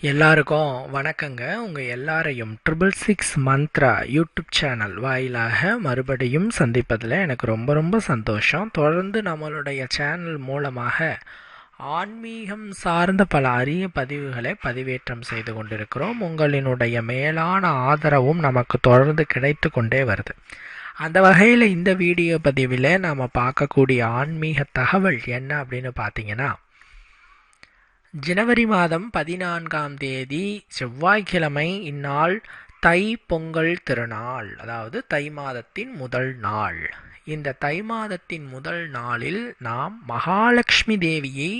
எல்லாருக்கும் வணக்கங்க. உங்கள் எல்லாரையும் triple six Mantra YouTube channel வாயிலாக மறுபடியும் சந்திப்பதில் எனக்கு ரொம்ப ரொம்ப சந்தோஷம். தொடர்ந்து நம்மளுடைய சேனல் மூலமாக ஆன்மீகம் சார்ந்த பல அரிய பதிவுகளை பதிவேற்றம் செய்து கொண்டிருக்கிறோம். உங்களினுடைய மேலான ஆதரவும் நமக்கு தொடர்ந்து கிடைத்து கொண்டே வருது. அந்த வகையில் இந்த வீடியோ பதிவில் நாம் பார்க்கக்கூடிய ஆன்மீக தகவல் என்ன அப்படின்னு பார்த்தீங்கன்னா ஜனவரி மாதம் பதினான்காம் தேதி செவ்வாய்க்கிழமை இந்நாள் தை பொங்கல் திருநாள் அதாவது தை மாதத்தின் முதல் நாள். இந்த தை மாதத்தின் முதல் நாளில் நாம் மகாலட்சுமி தேவியை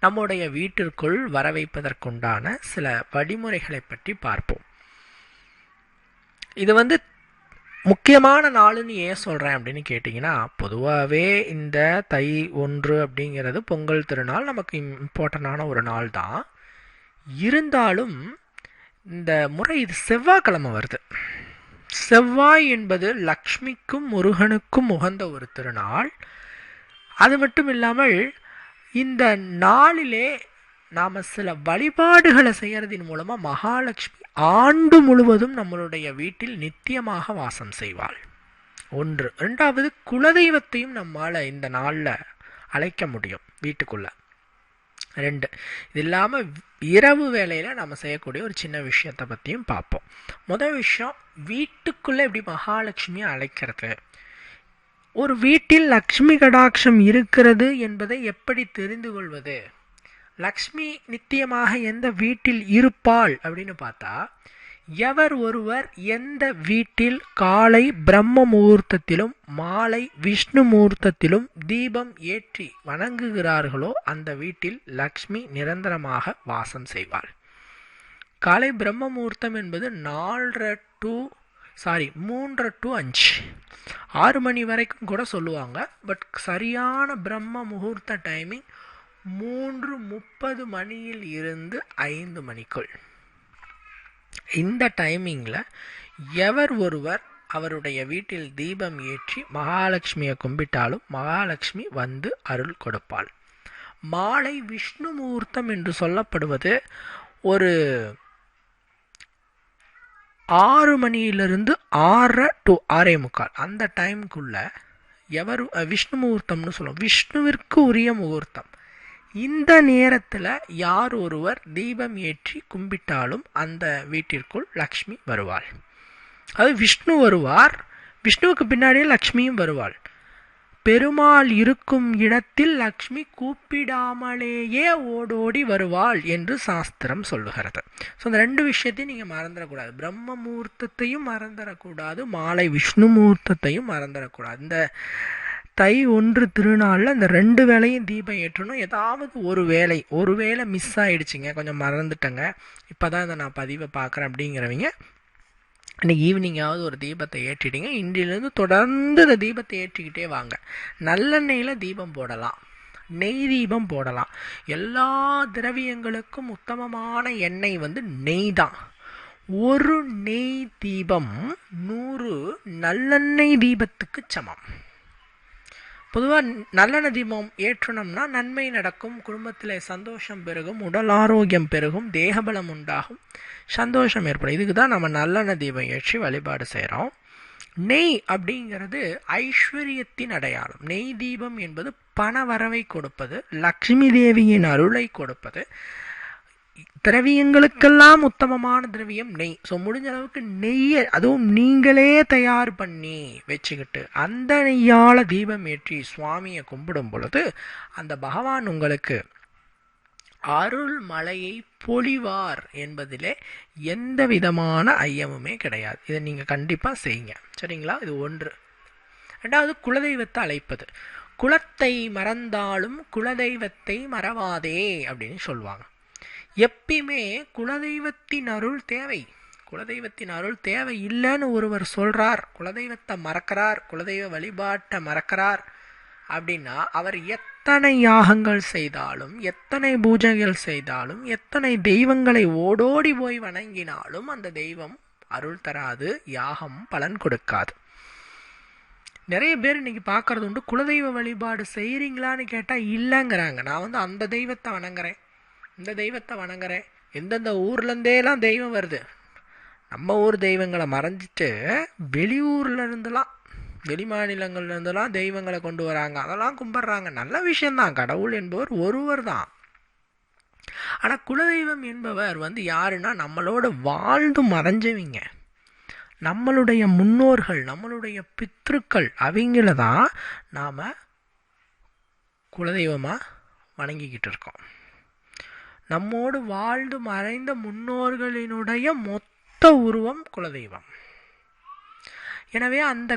நம்முடைய வீட்டிற்குள் வர வைப்பதற்குண்டான சில வழிமுறைகளை பற்றி பார்ப்போம். இது வந்து முக்கியமான நாளுன்னு ஏன் சொல்கிறேன் அப்படின்னு கேட்டிங்கன்னா பொதுவாகவே இந்த தை ஒன்று அப்படிங்கிறது பொங்கல் திருநாள் நமக்கு இம்பார்ட்டண்டான ஒரு நாள் தான். இருந்தாலும் இந்த முறை இது செவ்வாய்க்கிழமை வருது. செவ்வாய் என்பது லக்ஷ்மிக்கும் முருகனுக்கும் உகந்த ஒரு திருநாள். அது மட்டும் இல்லாமல் இந்த நாளிலே நாம் சில வழிபாடுகளை செய்கிறதின் மூலமாக மகாலட்சுமி ஆண்டு முழுவதும் நம்மளுடைய வீட்டில் நித்தியமாக வாசம் செய்வாள். ஒன்று. ரெண்டாவது குலதெய்வத்தையும் நம்மால் இந்த நாளில் அழைக்க முடியும் வீட்டுக்குள்ளே. ரெண்டு. இது இல்லாமல் இரவு வேலையில் நம்ம செய்யக்கூடிய ஒரு சின்ன விஷயத்தை பற்றியும் பார்ப்போம். முதல் விஷயம் வீட்டுக்குள்ளே எப்படி மகாலட்சுமியை அழைக்கிறது? ஒரு வீட்டில் லக்ஷ்மி கடாட்சம் இருக்கிறது என்பதை எப்படி தெரிந்து கொள்வது? லக்ஷ்மி நித்தியமாக எந்த வீட்டில் இருப்பாள் அப்படின்னு பார்த்தா எவர் ஒருவர் எந்த வீட்டில் காலை பிரம்ம முகூர்த்தத்திலும் மாலை விஷ்ணு முகூர்த்தத்திலும் தீபம் ஏற்றி வணங்குகிறார்களோ அந்த வீட்டில் லக்ஷ்மி நிரந்தரமாக வாசம் செய்வாள். காலை பிரம்ம முகூர்த்தம் என்பது நாலரை டு சாரி மூன்றரை டு அஞ்சு. ஆறு மணி வரைக்கும் கூட சொல்லுவாங்க பட் சரியான பிரம்ம முகூர்த்த டைமிங் மூன்று முப்பது மணியில் இருந்து ஐந்து மணிக்குள். இந்த டைமிங்கில் எவர் ஒருவர் அவருடைய வீட்டில் தீபம் ஏற்றி மகாலட்சுமியை கும்பிட்டாலும் மகாலட்சுமி வந்து அருள் கொடுப்பாள். மாலை விஷ்ணு முகூர்த்தம் என்று சொல்லப்படுவது ஒரு ஆறு மணியிலிருந்து ஆறரை டு ஆறே முக்கால். அந்த டைமுக்குள்ள எவர் விஷ்ணு முகூர்த்தம்னு சொல்லுவோம். விஷ்ணுவிற்கு உரிய முகூர்த்தம். இந்த நேரத்தில் யார் ஒருவர் தீபம் ஏற்றி கும்பிட்டாலும் அந்த வீட்டிற்குள் லக்ஷ்மி வருவாள். அது விஷ்ணு வருவார். விஷ்ணுவுக்கு பின்னாடியே லக்ஷ்மியும் வருவாள். பெருமாள் இருக்கும் இடத்தில் லக்ஷ்மி கூப்பிடாமலேயே ஓடோடி வருவாள் என்று சாஸ்திரம் சொல்லுகிறது. ஸோ அந்த ரெண்டு விஷயத்தையும் நீங்கள் மறந்துடக்கூடாது. பிரம்ம முகூர்த்தத்தையும் மறந்துடக்கூடாது. மாலை விஷ்ணு முகூர்த்தத்தையும் மறந்துடக்கூடாது. இந்த தை ஒன்று திருநாளில் இந்த ரெண்டு வேலையும் தீபம் ஏற்றணும். ஏதாவது ஒரு வேலை ஒரு வேலை மிஸ் ஆகிடுச்சிங்க கொஞ்சம் மறந்துட்டேங்க. இப்போ தான் இதை நான் பதிவை பார்க்குறேன் அப்படிங்கிறவங்க. இன்றைக்கி ஈவினிங்காவது ஒரு தீபத்தை ஏற்றிடுங்க. இன்றிலிருந்து தொடர்ந்து இந்த தீபத்தை ஏற்றிக்கிட்டே வாங்க. நல்லெண்ணெயில் தீபம் போடலாம். நெய் தீபம் போடலாம். எல்லா திரவியங்களுக்கும் உத்தமமான எண்ணெய் வந்து நெய் தான். ஒரு நெய் தீபம் நூறு நல்லெண்ணெய் தீபத்துக்கு சமம். பொதுவாக நல்லெண்ண தீபம் ஏற்றணும்னா நன்மை நடக்கும் குடும்பத்தில் சந்தோஷம் பெருகும் உடல் ஆரோக்கியம் பெருகும் தேகபலம் உண்டாகும் சந்தோஷம் ஏற்படும். இதுக்கு தான் நம்ம நல்லெண்ண தீபம் ஏற்றி வழிபாடு செய்கிறோம் நெய் அப்படிங்கிறது ஐஸ்வர்யத்தின் அடையாளம். நெய் தீபம் என்பது பண வரவை கொடுப்பது லக்ஷ்மி தேவியின் அருளை கொடுப்பது திரவியங்களுக்கெல்லாம் உத்தமமான திரவியம் நெய். ஸோ முடிஞ்ச அளவுக்கு நெய்யை அதுவும் நீங்களே தயார் பண்ணி வச்சுக்கிட்டு அந்த நெய்யால் தீபம் ஏற்றி சுவாமியை கும்பிடும் பொழுது அந்த பகவான் உங்களுக்கு அருள் மலையை பொழிவார் என்பதிலே எந்த விதமான ஐயமுமே கிடையாது. இதை நீங்கள் கண்டிப்பாக செய்யுங்க. சரிங்களா? இது ஒன்று. ரெண்டாவது குலதெய்வத்தை அழைப்பது. குலத்தை மறந்தாலும் குலதெய்வத்தை மறவாதே அப்படின்னு சொல்லுவாங்க. எப்பயுமே குலதெய்வத்தின் அருள் தேவை. குலதெய்வத்தின் அருள் தேவை இல்லைன்னு ஒருவர் சொல்கிறார் குலதெய்வத்தை மறக்கிறார் குலதெய்வ வழிபாட்டை மறக்கிறார் அப்படின்னா அவர் எத்தனை யாகங்கள் செய்தாலும் எத்தனை பூஜைகள் செய்தாலும் எத்தனை தெய்வங்களை ஓடோடி போய் வணங்கினாலும் அந்த தெய்வம் அருள் தராது யாகம் பலன் கொடுக்காது. நிறைய பேர் இன்னைக்கு பார்க்கறது உண்டு குலதெய்வ வழிபாடு செய்கிறீங்களான்னு கேட்டால் இல்லைங்கிறாங்க. நான் வந்து அந்த தெய்வத்தை வணங்குறேன். இந்த தெய்வத்தை வணங்குறேன். எந்தெந்த ஊர்லேருந்தேலாம் தெய்வம் வருது. நம்ம ஊர் தெய்வங்களை மறைஞ்சிட்டு வெளியூர்லேருந்துலாம் வெளி மாநிலங்கள்லேருந்துலாம் தெய்வங்களை கொண்டு வராங்க. அதெல்லாம் கும்பிட்றாங்க. நல்ல விஷயந்தான். கடவுள் என்பவர் ஒருவர் தான். ஆனால் குலதெய்வம் என்பவர் வந்து யாருன்னா நம்மளோட வாழ்ந்து மறைஞ்சவங்க. நம்மளுடைய முன்னோர்கள் நம்மளுடைய பித்ருக்கள் அவங்கள தான் நாம் குலதெய்வமாக வணங்கிக்கிட்டு இருக்கோம். நம்மோடு வாழ்ந்து மறைந்த முன்னோர்களினுடைய மொத்த உருவம் குலதெய்வம். எனவே அந்த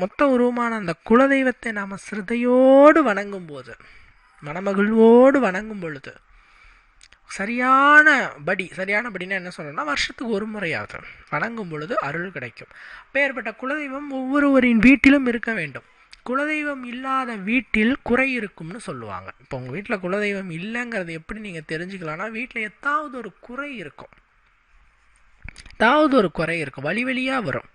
மொத்த உருவமான அந்த குலதெய்வத்தை நாம் சிரதையோடு வணங்கும் போது மனமகிழ்வோடு வணங்கும் பொழுது சரியான படி சரியான படினா என்ன சொல்லணும்னா வருஷத்துக்கு ஒரு முறையாவது வணங்கும் பொழுது அருள் கிடைக்கும். அப்பேற்பட்ட குலதெய்வம் ஒவ்வொருவரின் வீட்டிலும் இருக்க வேண்டும். குலதெய்வம் இல்லாத வீட்டில் குறை இருக்கும்னு சொல்லுவாங்க. இப்போ உங்கள் வீட்டில் குலதெய்வம் இல்லைங்கிறது எப்படி நீங்கள் தெரிஞ்சுக்கலாம்னா வீட்டில் எத்தாவது ஒரு குறை இருக்கும். ஏதாவது ஒரு குறை இருக்கும். வழி வழியாக வரும்.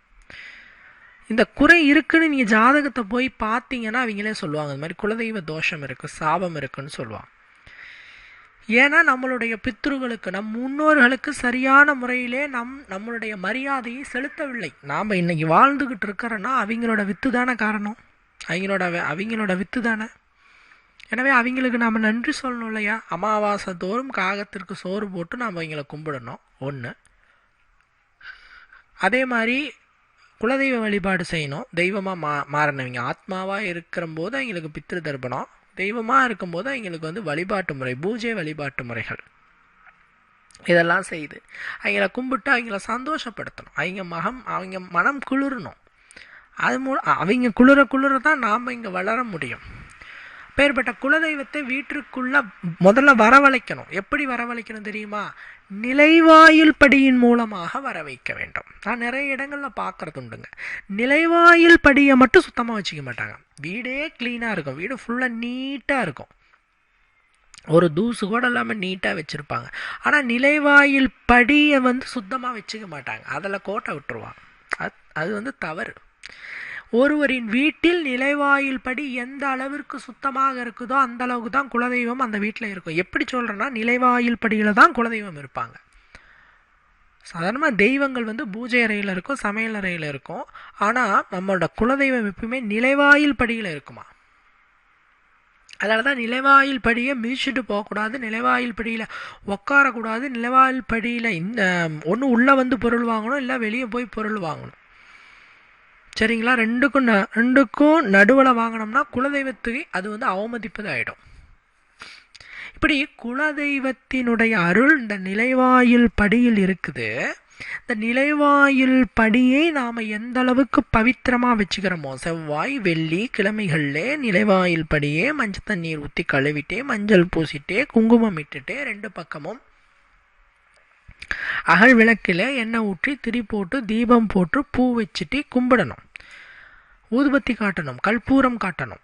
இந்த குறை இருக்குன்னு நீங்கள் ஜாதகத்தை போய் பார்த்தீங்கன்னா அவங்களே சொல்லுவாங்க இந்த மாதிரி குலதெய்வ தோஷம் இருக்குது சாபம் இருக்குன்னு சொல்லுவாங்க. ஏன்னா நம்மளுடைய பித்ருகளுக்கு நம் முன்னோர்களுக்கு சரியான முறையிலே நம் நம்மளுடைய மரியாதையை செலுத்தவில்லை. நாம் இன்றைக்கி வாழ்ந்துக்கிட்டு இருக்கிறோன்னா அவங்களோட வித்து தானே காரணம்? அவங்களோட அவங்களோட வித்து தானே எனவே அவங்களுக்கு நாம் நன்றி சொல்லணும் இல்லையா? அமாவாசை தோறும் காகத்திற்கு சோறு போட்டு நாம் அவங்கள கும்பிடணும். ஒன்று அதே மாதிரி குலதெய்வ வழிபாடு செய்யணும். தெய்வமாக மா மாறினவங்க. ஆத்மாவாக இருக்கிற போது அவங்களுக்கு பித்திரு தர்ப்பணம். தெய்வமாக இருக்கும்போது அவங்களுக்கு வந்து வழிபாட்டு முறை பூஜை வழிபாட்டு முறைகள். இதெல்லாம் செய்து அவங்கள கும்பிட்டு அவங்கள சந்தோஷப்படுத்தணும். அவங்க மகம் அவங்க மனம் குளிரணும். அது மூலம் அவங்க குளிர குளிர தான் நாம் இங்கே வளர முடியும். பேர்பட்ட குலதெய்வத்தை வீட்டிற்குள்ள முதல்ல வரவழைக்கணும். எப்படி வரவழைக்கணும் தெரியுமா? நிலைவாயில் படியின் மூலமாக வர வைக்க வேண்டும். நான் நிறைய இடங்களில் பார்க்குறது உண்டுங்க. நிலைவாயில் படியை மட்டும் சுத்தமாக வச்சுக்க மாட்டாங்க. வீடே க்ளீனாக இருக்கும். வீடு ஃபுல்லாக நீட்டாக இருக்கும். ஒரு தூசு கூட இல்லாமல் நீட்டாக வச்சுருப்பாங்க. ஆனால் நிலைவாயில் படியை வந்து சுத்தமாக வச்சுக்க மாட்டாங்க. அதில் கோட்டை விட்டுருவாங்க அது அது வந்து தவறு. ஒருவரின் வீட்டில் நிலைவாயில் படி எந்த அளவிற்கு சுத்தமாக இருக்குதோ அந்த அளவுக்கு தான் குலதெய்வம் அந்த வீட்டில் இருக்கும். எப்படி சொல்கிறேன்னா நிலைவாயில் படியில் தான் குலதெய்வம் இருப்பாங்க. சாதாரணமாக தெய்வங்கள் வந்து பூஜை அறையில் இருக்கும் சமையல் அறையில் இருக்கும். ஆனால் நம்மளோட குலதெய்வம் எப்பவுமே நிலைவாயில் படியில் இருக்குமா? அதனால தான் நிலைவாயில் படியை மிதிச்சுட்டு போகக்கூடாது நிலைவாயில் படியில் உட்காரக்கூடாது நிலைவாயில் படியில் இந்த ஒன்று உள்ளே வந்து பொருள் வாங்கணும் இல்லை வெளியே போய் பொருள் வாங்கணும். சரிங்களா? ரெண்டுக்கும் ந ரெண்டுக்கும் நடுவில் வாங்கினோம்னா குலதெய்வத்துக்கு அது வந்து அவமதிப்பது ஆகிடும் இப்படி குலதெய்வத்தினுடைய அருள் இந்த நிலைவாயில் படியில் இருக்குது. இந்த நிலைவாயில் படியை நாம் எந்த அளவுக்கு பவித்திரமாக வச்சுக்கிறோமோ செவ்வாய் வெள்ளி கிழமைகளிலே நிலைவாயில் படியே மஞ்சள் தண்ணீர் ஊற்றி கழுவிட்டே மஞ்சள் பூசிட்டே குங்குமம் இட்டுட்டே ரெண்டு பக்கமும் அகல் விளக்கில் எண்ணெய் ஊற்றி திரி போட்டு தீபம் போட்டு பூ வச்சுட்டு கும்பிடணும். ஊதுபத்தி காட்டணும் கற்பூரம் காட்டணும்.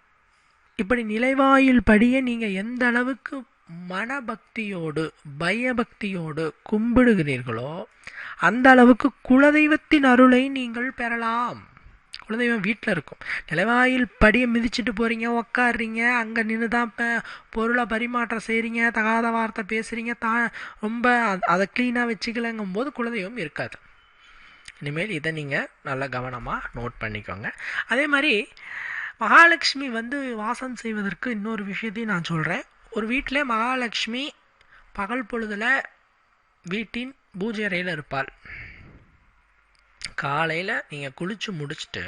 இப்படி நிலைவாயில் படியை நீங்கள் எந்த அளவுக்கு மனபக்தியோடு பயபக்தியோடு கும்பிடுகிறீர்களோ அந்த அளவுக்கு குலதெய்வத்தின் அருளை நீங்கள் பெறலாம். குலதெய்வம் வீட்டில் இருக்கும். நிலவாயில் படியை மிதிச்சிட்டு போகிறீங்க உக்காடுறீங்க அங்கே நின்று தான் இப்போ பொருளை பரிமாற்றம் செய்கிறீங்க தகாத வார்த்தை பேசுகிறீங்க தா ரொம்ப அதை க்ளீனாக வச்சுக்கலங்கும் போது குலதெய்வம் இருக்காது. இனிமேல் இதை நீங்கள் நல்லா கவனமாக நோட் பண்ணிக்கோங்க. அதே மாதிரி மகாலட்சுமி வந்து வாசம் செய்வதற்கு இன்னொரு விஷயத்தையும் நான் சொல்கிறேன் ஒரு வீட்டில் மகாலட்சுமி பகல் பொழுதில் வீட்டின் பூஜை அறையில் இருப்பாள். காலையில் நீங்கள் குளித்து முடிச்சுட்டு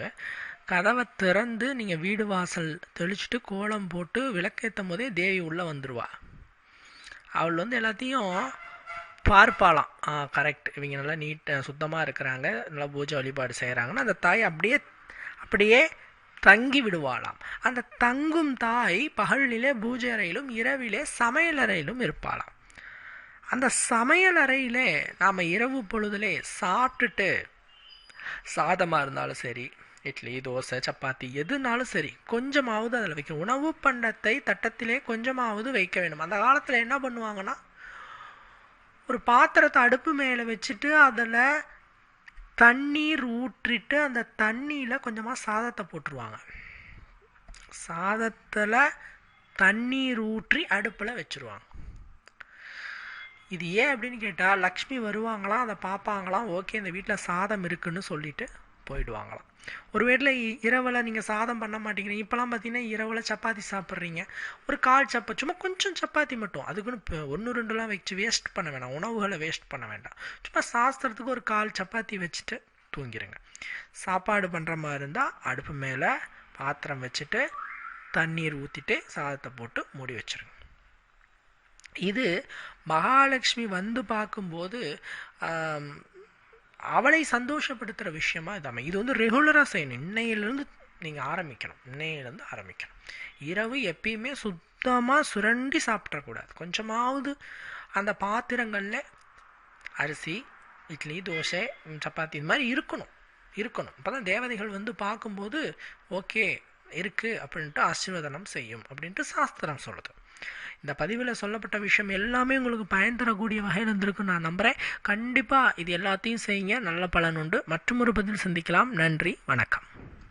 கதவை திறந்து நீங்கள் வீடு வாசல் தெளிச்சுட்டு கோலம் போட்டு விளக்கேற்றும் போதே தேவி உள்ளே வந்துடுவா அவள் வந்து எல்லாத்தையும் பார்ப்பாளாம். ஆ கரெக்ட் இவங்க நல்லா நீட் சுத்தமாக இருக்கிறாங்க. நல்லா பூஜை வழிபாடு செய்கிறாங்கன்னா அந்த தாய் அப்படியே அப்படியே தங்கி விடுவாளாம். அந்த தங்கும் தாய் பகலிலே பூஜை அறையிலும் இரவிலே சமையல் அறையிலும் இருப்பாளாம். அந்த சமையல் அறையிலே நாம் இரவு பொழுதுலே சாப்பிட்டுட்டு சாதமாக இருந்தாலும் சரி இட்லி தோசை சப்பாத்தி எதுனாலும் சரி கொஞ்சமாவது அதில் வைக்கணும். உணவு பண்டத்தை தட்டத்திலே கொஞ்சமாவது வைக்க வேண்டும். அந்த காலத்தில் என்ன பண்ணுவாங்கன்னா ஒரு பாத்திரத்தை அடுப்பு மேலே வச்சுட்டு அதில் தண்ணீர் ஊற்றிட்டு அந்த தண்ணியில் கொஞ்சமாக சாதத்தை போட்டுருவாங்க. சாதத்தில் தண்ணீர் ஊற்றி அடுப்பில் வச்சுருவாங்க. இது ஏன் அப்படின்னு கேட்டால் லக்ஷ்மி வருவாங்களாம் அதை பார்ப்பாங்களாம் ஓகே இந்த வீட்டில் சாதம் இருக்குன்னு சொல்லிட்டு போயிடுவாங்களாம். ஒரு வீட்டில் இரவில் நீங்கள் சாதம் பண்ண மாட்டேங்கிறீங்க இப்போலாம் பார்த்தீங்கன்னா இரவில் சப்பாத்தி சாப்பிட்றீங்க. ஒரு கால் சப்பா சும்மா கொஞ்சம் சப்பாத்தி மட்டும் அதுக்குன்னு இப்போ ஒன்று ரெண்டுலாம் வச்சு வேஸ்ட் பண்ண வேண்டாம் உணவுகளை வேஸ்ட் பண்ண வேண்டாம். சும்மா சாஸ்திரத்துக்கு ஒரு கால் சப்பாத்தி வச்சுட்டு தூங்கிடுங்க சாப்பாடு பண்ணுற மாதிரி இருந்தால் அடுப்பு மேலே பாத்திரம் வச்சுட்டு தண்ணீர் ஊற்றிட்டு சாதத்தை போட்டு மூடி வச்சிருங்க. இது மகாலட்சுமி வந்து பார்க்கும்போது அவளை சந்தோஷப்படுத்துகிற விஷயமா இது அமை இது வந்து ரெகுலராக செய்யணும். இன்னையிலேருந்து நீங்கள் ஆரம்பிக்கணும். இன்னையிலேருந்து ஆரம்பிக்கணும். இரவு எப்பயுமே சுத்தமாக சுரண்டி சாப்பிட்றக்கூடாது கொஞ்சமாவது அந்த பாத்திரங்களில் அரிசி இட்லி தோசை சப்பாத்தி இது மாதிரி இருக்கணும். இருக்கணும். அப்போ தான் தேவதைகள் வந்து பார்க்கும்போது ஓகே இருக்குது அப்படின்ட்டு ஆசீர்வதனம் செய்யும் அப்படின்ட்டு சாஸ்திரம் சொல்லுது. இந்த பதிவில் சொல்லப்பட்ட விஷயம் எல்லாமே உங்களுக்கு பயன் தரக்கூடிய வகையில் இருந்திருக்குன்னு நான் நம்புகிறேன் கண்டிப்பாக இது எல்லாத்தையும் செய்யுங்க. நல்ல பலன் உண்டு. மற்றும் ஒரு பதில் சந்திக்கலாம். நன்றி. வணக்கம்.